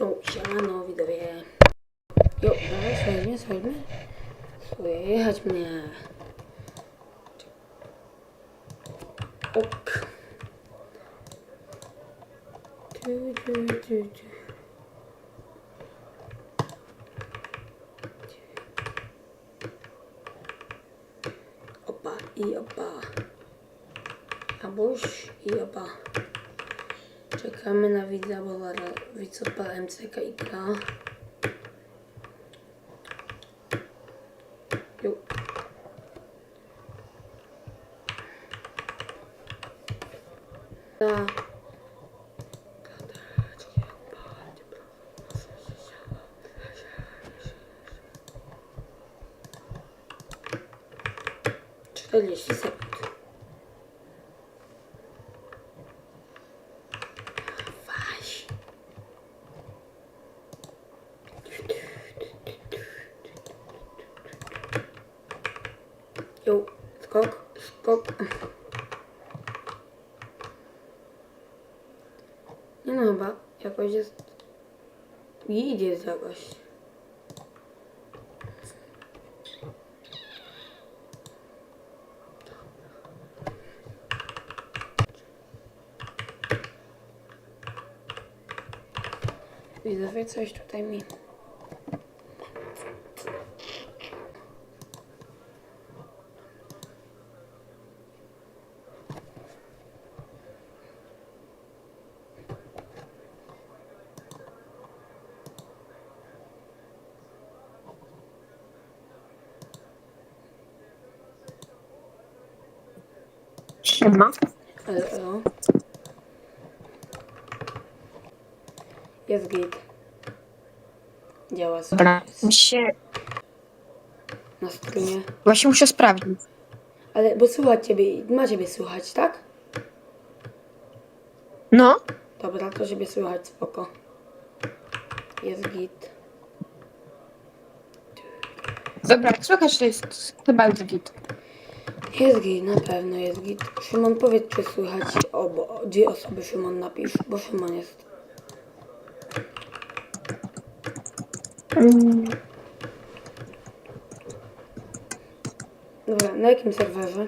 Jo, siemano widzowie. Jo, dawaj, słuchaj mnie, słuchaj mnie. Słychać mnie. Ok. Tu, tu, tu, tu. Opa i opa. Abuś i opa. Czekamy na widza, bo zaraz widz odpala MCK i. skok. Nie no chyba, jakoś jest... Git jest jakoś. Widzowie, coś tutaj mi... Elo, elo. Jest git. Działa sobie. Dobra, mi się... Na streamie. Właśnie muszę sprawdzić. Ale, bo słuchać ciebie, ma ciebie słychać, tak? No, Dobra, to ciebie słychać, spoko. Jest git. dobra, słychać, to jest chyba git. Jest git, na pewno jest git. Szymon, powiedz, czy słychać obo, dwie osoby Szymon napisz, bo Szymon jest. Dobra, na jakim serwerze?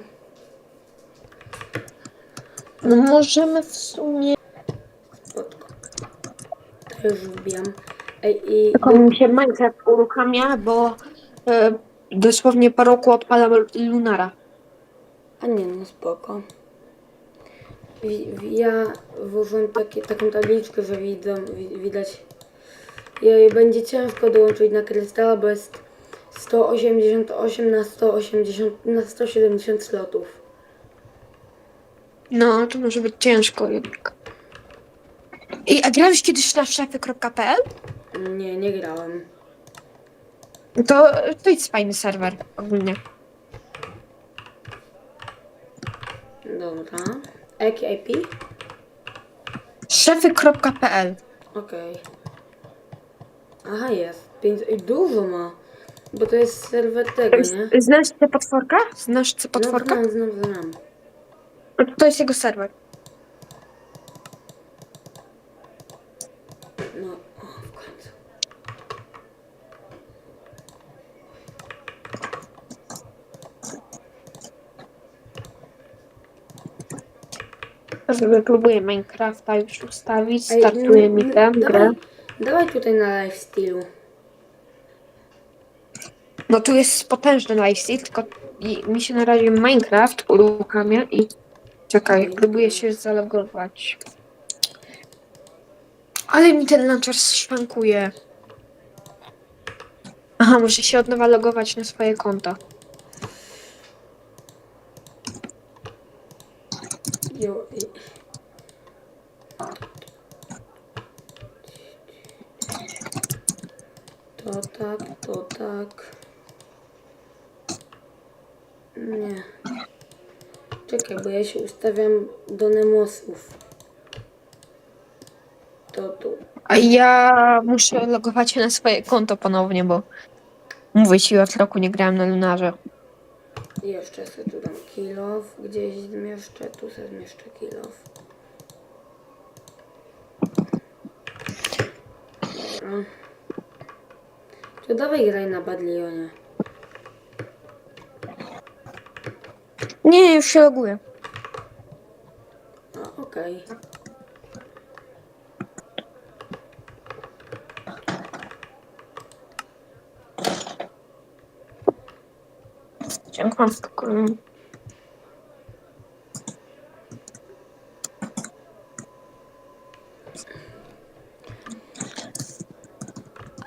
No możemy w sumie... To już wbijam. Ej, i... Tylko mi się Minecraft uruchamia, bo e, dosłownie po roku odpalam Lunara. A nie, no spoko. Ja włożyłem takie, taką tabliczkę, że widzą, wi- widać. Jej będzie ciężko dołączyć na krystała, bo jest 188 na 180 na 170 slotów. No, to może być ciężko jednak. I a grałeś kiedyś na szefy.pl? Nie, nie grałem. To, to jest fajny serwer ogólnie. Dobra. Jaki IP? Szefy.pl Okej. Aha, jest. Pięć... Dużo ma. Bo to jest serwer tego, nie? Znasz tę potworka? Znasz tę potworka? No, znam, znam, znam. To jest jego serwer. No, o, w końcu. Sobie próbuję Minecrafta już ustawić, Ej, startuje no, mi tę grę. Dawaj, dawaj tutaj na lifestylu. No tu jest potężny lifesteal, tylko i- mi się na razie Minecraft uruchamia i czekaj, próbuję się zalogować. Ale mi ten launcher szwankuje. Aha, muszę się od nowa logować na swoje konto. I... To tak, to tak. Nie. Czekaj, bo ja się ustawiam do nemosów. To tu. A ja muszę logować się na swoje konto ponownie, bo mówię ci, od roku nie grałem na Lunarze. I Jeszcze sobie tu dam kilof. Gdzieś zmieszczę. Tu sobie zmieszczę kilof. Dobra. To dawaj graj na Badlionie. Nie, już się loguję. A, okej. Dziękuję. spokojnie.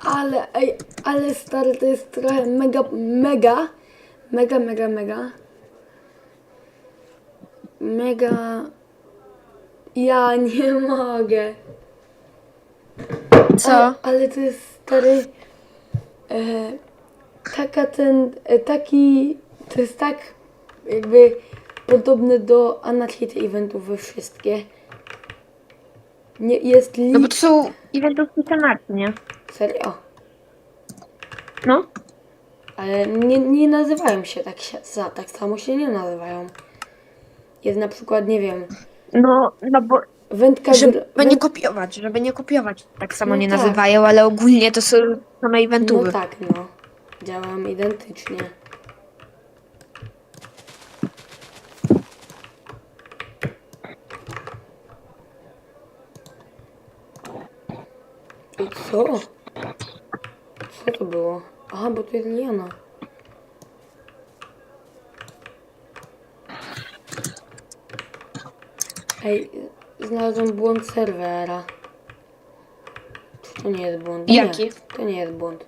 Ale, ej, ale stary, to jest trochę mega, mega, mega, mega, mega, mega, ja nie mogę. Co? Ale, ale to jest stary, e, taka ten, e, taki, to jest tak jakby podobne do Anarchity eventów we wszystkie. Nie, jest. No bo to są eventowki tematki, nie? Serio? No. Ale nie, nie nazywają się tak, się za, tak samo się nie nazywają. Jest na przykład, nie wiem, No, no bo wędka żeby nie kopiować, żeby nie kopiować, tak samo No nie tak. nazywają, ale ogólnie to są same No eventówy. tak, no. Działam identycznie. Co? Co to było? Aha, bo to jest liana. Ej, znalazłem błąd serwera. To nie jest błąd? Jaki? Nie, to nie jest błąd.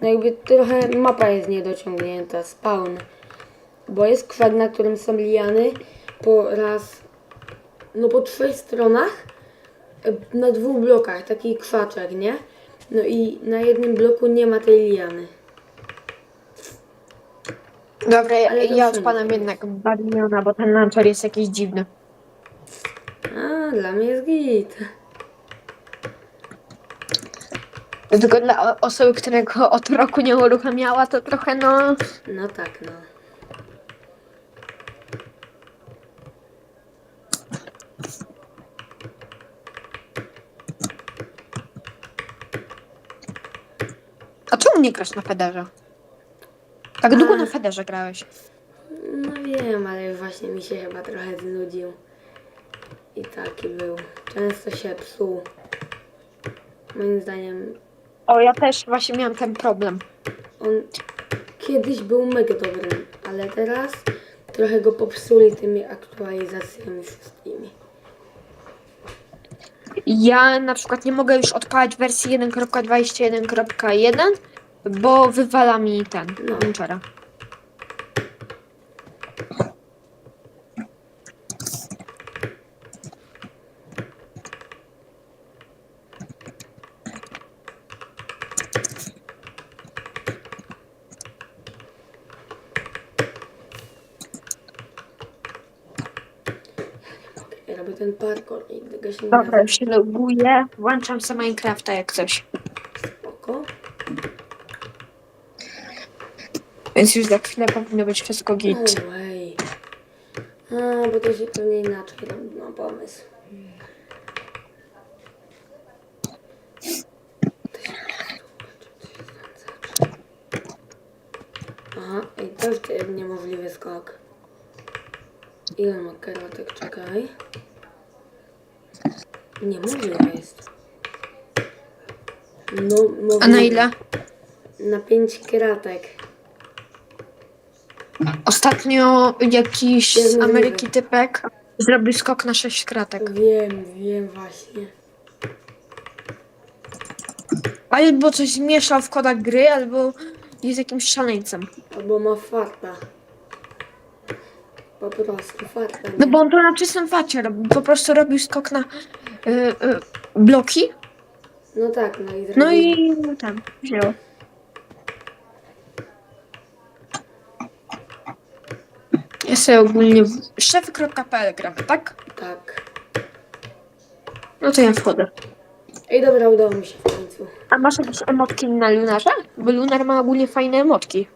No jakby trochę mapa jest niedociągnięta, spawn. Bo jest kwas, na którym są liany po raz, no po trzech stronach, na dwóch blokach, taki krzaczek, nie? No i na jednym bloku nie ma tej liany. Dobra, ja, Ale to ja wszędzie odpalam jednak bo ten launcher jest jakiś dziwny. A, dla mnie jest git. Tylko dla o- osoby, która go od roku nie uruchamiała, to trochę no... No tak, no. A czemu nie grasz na Federze? Tak długo A. na Federze grałeś. No wiem, ale właśnie mi się chyba trochę znudził. I taki był. Często się psuł. Moim zdaniem O, ja też właśnie miałam ten problem. on kiedyś był mega dobry, ale teraz trochę go popsuli tymi aktualizacjami wszystkimi. Ja na przykład nie mogę już odpalać wersji 1.21.1, bo wywala mi ten No. launchera. Ja robię ten parkour i tego się nie Dobra, już się loguję, włączam sobie Minecrafta jak coś. spoko. Więc już za chwilę powinno być wszystko git. Ojej. A, bo to się pewnie inaczej robi, mam pomysł. Aha, i to jest niemożliwy skok. Ile ma karatek? Czekaj. Niemożliwe jest. No, A na ile? Na pięć kratek. Ostatnio jakiś z. Ameryki typek zrobił skok na 6 kratek. Wiem, wiem właśnie. Albo coś zmieszał w kodach gry, albo jest jakimś szaleńcem. Albo ma farta. Po prostu farta. No nie? bo on to na czystym wacie robił. Po prostu robił skok na y, y, bloki. No tak, no i No zrobił. i tam wziął. Ja sobie ogólnie w szefy.pl gramy, tak? Tak. No to ja wchodzę. Ej, dobra, udało mi się w końcu. A masz jakieś emotki na Lunarze? Bo Lunar ma ogólnie fajne emotki.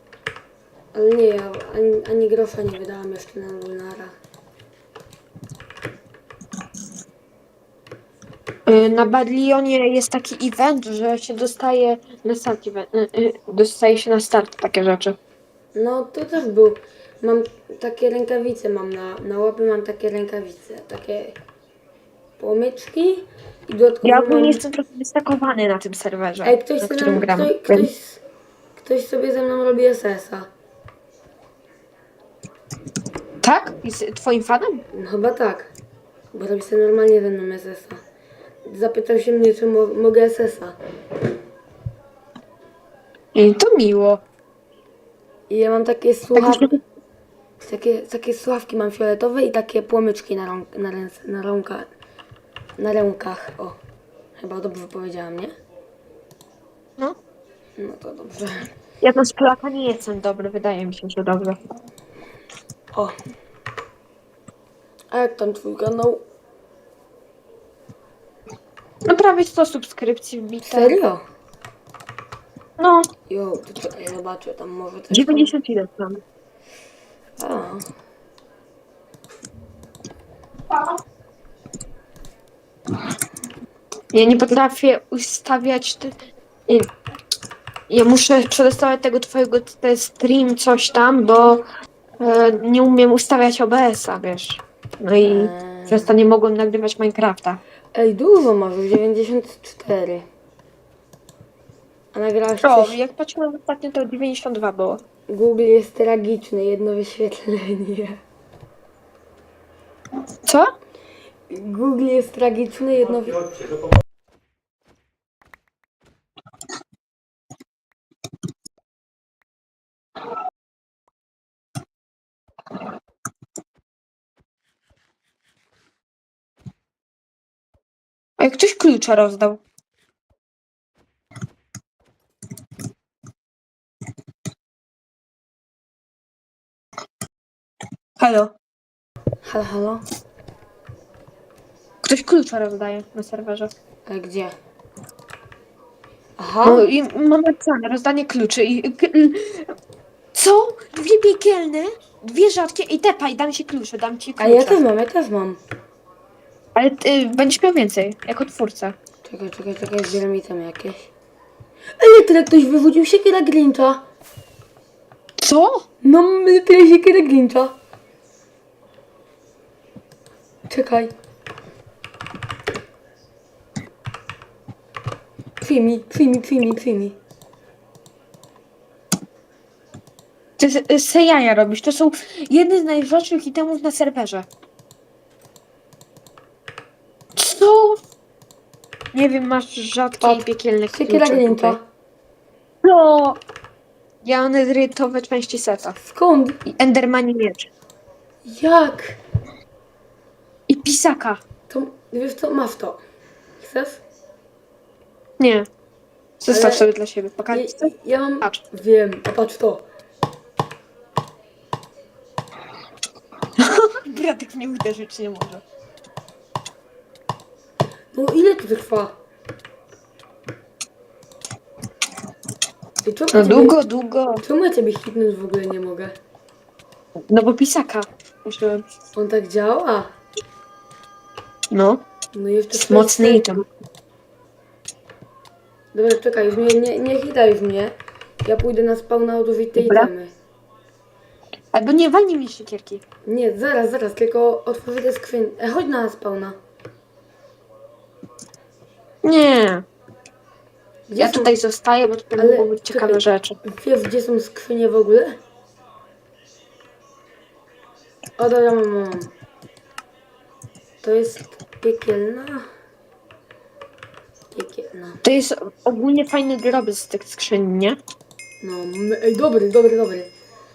Ale nie, ja ani, ani grosza nie wydałam jeszcze na Lunara. Y, Na Badlionie jest taki event, że się dostaje na start event, y, y, dostaje się na start takie rzeczy. No to też był. Mam takie rękawice, mam na, na łapy mam takie rękawice, takie płomyczki i dodatkowo Ja mam... ogólnie jestem trochę wystakowany na tym serwerze, Ej, ktoś, na se którym nam, gram. ktoś, ktoś, ktoś sobie ze mną robi SS-a. Tak? Jest twoim fanem? No chyba tak. Bo robi sobie normalnie ze mną SS-a. Zapytał się mnie, czy mo mogę SS-a. I to miło. I ja mam takie Tak słuchawki, takie, takie słuchawki mam fioletowe i takie płomyczki na, rąk, na, ręce, na, rąka, na rękach. O, chyba dobrze powiedziałam, nie? no. No to dobrze. Ja to z Polaka nie jestem dobry, wydaje mi się, że dobrze. O. A jak tam twój kanał? No prawie 100 subskrypcji wbite. Serio? No, Jo, to czekaj, zobaczę, tam może coś... 91 tam. A, Ja nie potrafię ustawiać. Ty... nie- Ja muszę przetestować tego twojego te stream coś tam, bo e, nie umiem ustawiać OBS-a, wiesz. No i Eee. przez to nie mogłem nagrywać Minecrafta. Ej, dużo masz, już 94. A nagrałaś O, coś? jak patrzyłem ostatnio, to 92 było. Google jest tragiczny, jedno wyświetlenie. Co? Google jest tragiczny, jedno wy... A jak ktoś klucza rozdał. Halo. Halo, halo? Ktoś klucza rozdaje na serwerze. A gdzie? Aha, No i mam napisane rozdanie kluczy i... Co? Dwie piekielne, dwie rzadkie i tepaj, dam ci klucze, dam ci a klucze. ja też mam, ja też mam. Ale ty będziesz miał więcej, jako twórca. Czekaj, czekaj, czekaj, zbieram mi tam jakieś. Ej, tyle ktoś wywódził siekiera Grincha. Co? Mam tyle siekiera Grincha. Czekaj. Przyjmij, przyjmij, przyjmij, przyjmij. Ty se jaja robisz, to są jedne z najrzadszych itemów na serwerze. Co? Nie wiem, masz rzadkie i piekielne Siekiera klucze. No! Ja nedrytowe części seta. Skąd? I Endermani miecz. Jak? I pisaka. To, wiesz co, masz to. Chcesz? Nie. Zostaw Ale- sobie dla siebie. Ja, Pokażesz ja mam... Patrz. Wiem, a patrz to. Bratek mnie uderzyć nie może. No ile to trwa? I czemu, No ja ciebie, długo, długo. czemu ja ciebie hitnąć w ogóle nie mogę? No bo pisaka. Muszę... On tak działa? No. No jeszcze Jest mocny item. Dobra, czekaj, już nie, nie, nie hitaj już mnie. Ja pójdę na spawna odłożyć te Dobra. itemy. Albo nie walnij mi siekierki. Nie, zaraz, zaraz, tylko otworzę te skrzyń. E, chodź na spawna. Nie. Gdzie Ja są- tutaj zostaję, bo tutaj Ale mogą być ciekawe czekaj. rzeczy. Wiesz, gdzie są skrzynie w ogóle? O, dobra, mam, mam. mam. To jest piekielna. Piekielna. To jest ogólnie fajny drobiec z tych skrzyń, nie? No, m- ej, dobry, dobry, dobry.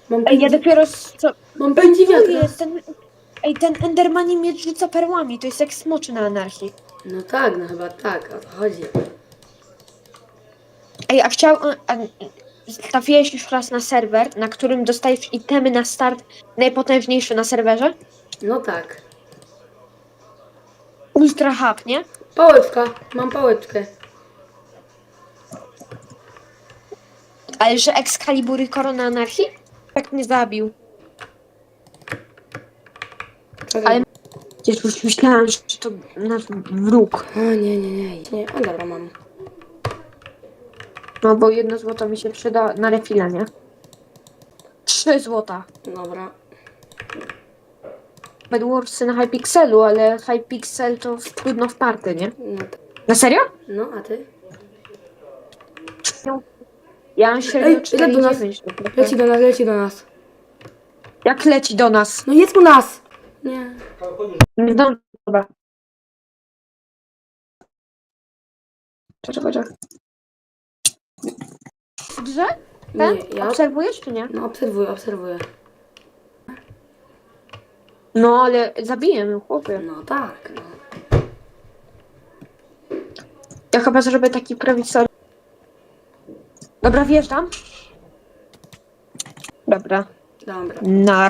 Mam Ej, ja pędzi- dopiero z co... mam jest ten... Ej, ten Endermani miecz rzuca perłami, to jest jak smoczy na anarchii. No tak, no chyba tak, o to chodzi. Ej, a chciał... A, trafiłeś już raz na serwer, na którym dostajesz itemy na start najpotężniejsze na serwerze? No tak. Ultra hub, nie? Pałeczka, mam pałeczkę. Ale że Excalibur i Korona Anarchii? Tak mnie zabił. Czekaj. Ale- Gdzieś już myślałem, że to nasz wróg. O nie, nie, nie. nie. O dobra, mam. No bo jedno złoto mi się przyda na refila, nie? Trzy złota. Dobra. Bedwarsy na Hypixelu, ale Hypixel to w- trudno w party, nie? No, t- Na serio? no a ty? Ja mam średnio Ej, ile do nas? 4,9. to trochę- Leci do nas, leci do nas. Jak leci do nas? No jest u nas! Nie. Nie zdążę, dobra. Czekaj, czekaj. W grze? Ten? Nie, ja... Obserwujesz czy nie? No obserwuję, obserwuję. No, ale zabiję ją, chłopie. No tak, no. Ja chyba zrobię taki prowizor. Dobra, wjeżdżam. Dobra. Dobra. Na